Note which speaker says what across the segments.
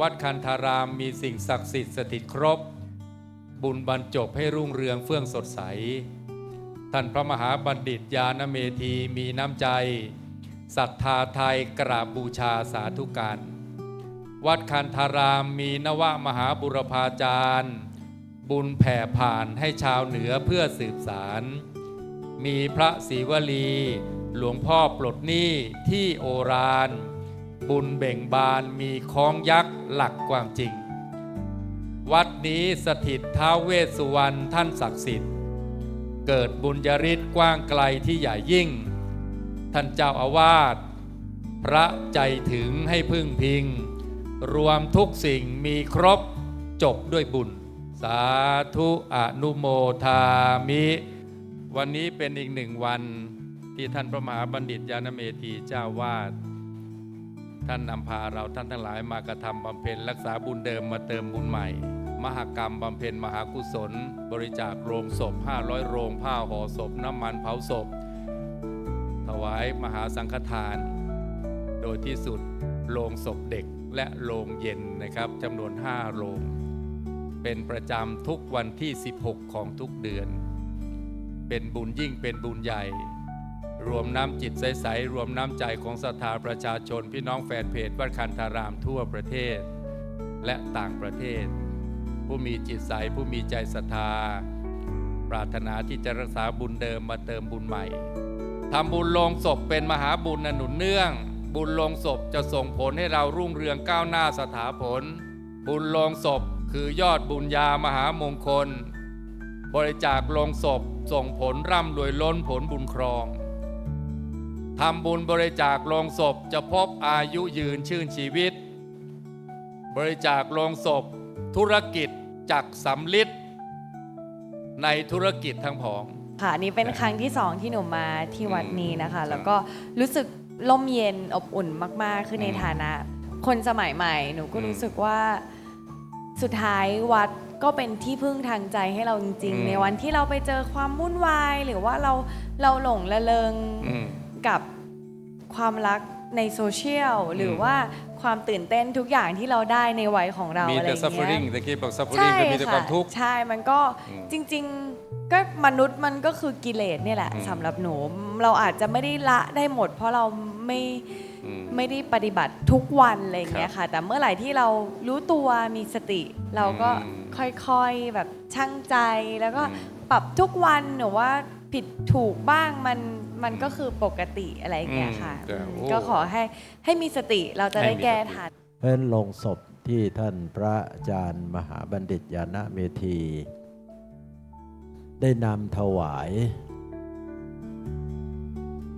Speaker 1: วัดคันธารามมีสิ่งศักดิ์สิทธิ์สถิตครบ บุญบรรจบให้รุ่งเรืองเฟื่องสดใส ท่านพระมหาบัณฑิตยานเมธีมีน้ำใจศรัทธาไทยกราบบูชาสาธุการ วัดคันธารามมีนวมหาบุรพาจารย์ บุญแผ่ผ่านให้ชาวเหนือเพื่อสืบสาร มีพระศรีวลี หลวงพ่อปลดหนี้ที่โอราน บุญเบ่งบานมีคล้องยักษ์หลักความจริง วัดนี้สถิตท้าวเวสสุวรรณท่านศักดิ์สิทธิ์ เกิดบุญยริศกว้างไกลที่ใหญ่ยิ่ง ท่านเจ้าอาวาสพระใจถึงให้พึ่งพิง รวมทุกสิ่งมีครบจบด้วยบุญ สาธุอนุโมทามิ วันนี้เป็นอีกหนึ่งวันที่ท่านพระมหาบัณฑิตยานเมธีเจ้าวาด ท่านนำพาเราท่านทั้งหลายมากระทำบำเพ็ญรักษาบุญเดิมมาเติมบุญใหม่ มหกรรมบำเพ็ญมหากุศล บริจาคโรงศพ 500 โรงผ้าห่อศพ น้ำมันเผาศพ ถวายมหาสังฆทาน โดยที่สุดโรงศพเด็กและโรงเย็นนะครับจำนวน 5 โรง เป็นประจำทุกวันที่ 16 ของทุกเดือน เป็นบุญยิ่งเป็นบุญใหญ่ รวมน้ำจิตใส ๆ รวมน้ำใจของศรัทธาประชาชน พี่น้องแฟนเพจวัดคันธารามทั่วประเทศ และต่างประเทศ ผู้มีจิตใส ผู้มีใจศรัทธา ปรารถนาที่จะรักษาบุญเดิมมาเติมบุญใหม่ทำบุญลงศพเป็นมหาบุญนหนุนเนื่อง บุญลงศพจะส่งผลให้เรารุ่งเรืองก้าวหน้าสถาผล บุญลงศพคือยอดบุญญามหามงคล บริจาคลงศพส่งผลร่ำรวยล้นผลบุญครอง ทำบุญบริจาคโลงศพจะพบอายุยืนชื่นชีวิต บริจาคโลงศพ ธุรกิจจักสำลิดในธุรกิจทั้งผอง
Speaker 2: ค่ะอันนี่เป็นครั้งที่สองที่หนูมาที่วัดนี้นะคะ
Speaker 1: อืม
Speaker 2: แล้วก็รู้สึกร่มเย็นอบอุ่นมาก ๆ คือใน
Speaker 1: อืม
Speaker 2: ฐานะ คนสมัยใหม่ หนูก็
Speaker 1: อืม
Speaker 2: รู้สึกว่าสุดท้ายวัดก็เป็นที่พึ่งทางใจให้เราจริง
Speaker 1: อืม
Speaker 2: ๆในวันที่เราไปเจอความวุ่นวาย หรือว่าเราเราหลงละเลง
Speaker 1: อืม
Speaker 2: กับความรักในโซเชียลหรือ
Speaker 1: ม
Speaker 2: ว่าความตื่นเต้นทุกอย่างที่เราได้ในวัยของเรา
Speaker 1: มี
Speaker 2: อะไรอ
Speaker 1: แต่
Speaker 2: ย่าง
Speaker 1: suffering
Speaker 2: เงี้ย
Speaker 1: ตะกี้บอก suffering ก็มีแต่ความทุกข์
Speaker 2: ใช่มันก็
Speaker 1: อืม
Speaker 2: จริง ๆ ก็มนุษย์มันก็คือกิเลสเนี่ยแหละ
Speaker 1: อืม
Speaker 2: สำหรับหนูเราอาจจะไม่ได้ละได้หมด เพราะเราไม่
Speaker 1: อืม
Speaker 2: ไม่ได้ปฏิบัติทุกวันอะไรอย่างเงี้ยค่ะ แต่เมื่อไหร่ที่เรารู้ตัวมีสติ เราก็
Speaker 1: อืม
Speaker 2: ค่อยๆแบบช่างใจแล้วก็
Speaker 1: อืม
Speaker 2: ปรับทุกวันหนูว่าผิดถูกบ้างมัน มันก็คือปกติอะไรอย่างเงี้ยค่ะ
Speaker 1: อืมแต่
Speaker 2: อืม
Speaker 1: โอ้
Speaker 2: ก็ขอให้ให้มีสติเราจะได้
Speaker 1: ให้มี
Speaker 2: แก้
Speaker 1: สติ
Speaker 2: ทัน
Speaker 3: เพราะฉะนั้นโลงศพที่ท่านพระอาจารย์มหาบัณฑิตยานะเมธี ได้นำถวาย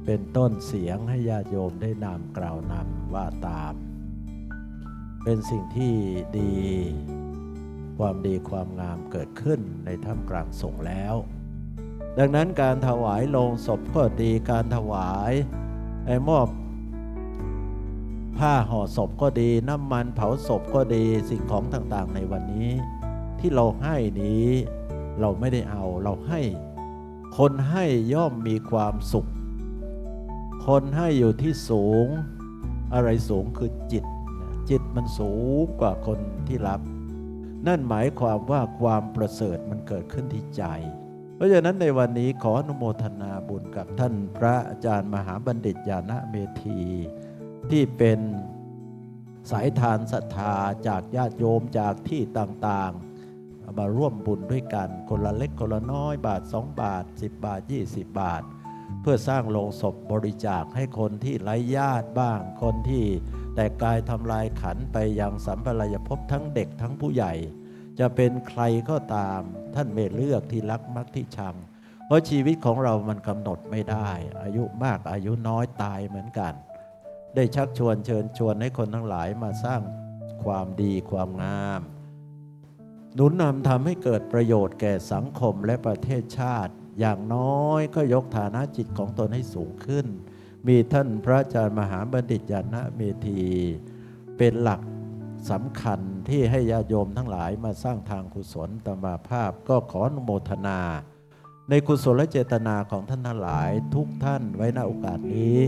Speaker 3: เป็นต้นเสียงให้ญาติโยมได้นำกล่าวนำว่าตาม เป็นสิ่งที่ดี ความดีความงามเกิดขึ้นในท่ามกลางสงฆ์แล้ว ดังนั้นการถวายโลงศพก็ดีการถวายไอ้มอบผ้าห่อศพก็ดีน้ำมันเผาศพก็ดีสิ่งของต่างๆ ในวันนี้ ที่เราให้นี้เราไม่ได้เอาเราให้ คนให้ย่อมมีความสุข คนให้อยู่ที่สูง อะไรสูงคือจิต จิตมันสูงกว่าคนที่รับ นั่นหมายความว่าความประเสริฐมันเกิดขึ้นที่ใจ ราะฉะนั้นในวันนี้ขออนุโมทนาบุญกับท่านพระอาจารย์มหาบัณฑิตญาณเมธี ที่เป็นสายทานศรัทธาจากญาติโยมจากที่ต่างๆ มาร่วมบุญด้วยกัน คนละเล็กคนละน้อยบาท 2 บาท 10 บาท 20 บาท เพื่อสร้างโลงศพบริจาคให้คนที่ไร้ญาติบ้าง คนที่แต่กายทำลายขันไปยังสัมปรายภพทั้งเด็กทั้งผู้ใหญ่ จะเป็นใครก็ตาม ท่านไม่เลือกที่รักมักที่ชัง เพราะชีวิตของเรามันกำหนดไม่ได้ อายุมากอายุน้อยตายเหมือนกัน ได้ชักชวนเชิญชวนให้คนทั้งหลายมาสร้างความดีความงามหนุนนำทำให้เกิดประโยชน์แก่สังคมและประเทศชาติ อย่างน้อยก็ยกฐานะจิตของตนให้สูงขึ้น มีท่านพระอาจารย์มหาบัณฑิตยานะเมธี เป็นหลัก สำคัญที่ให้ญาโยมทั้งหลายมาสร้างทางกุศลตมาภาพก็ขออนุโมทนา ในกุศลเจตนาของท่านทั้งหลายทุกท่านไว้ณโอกาสนี้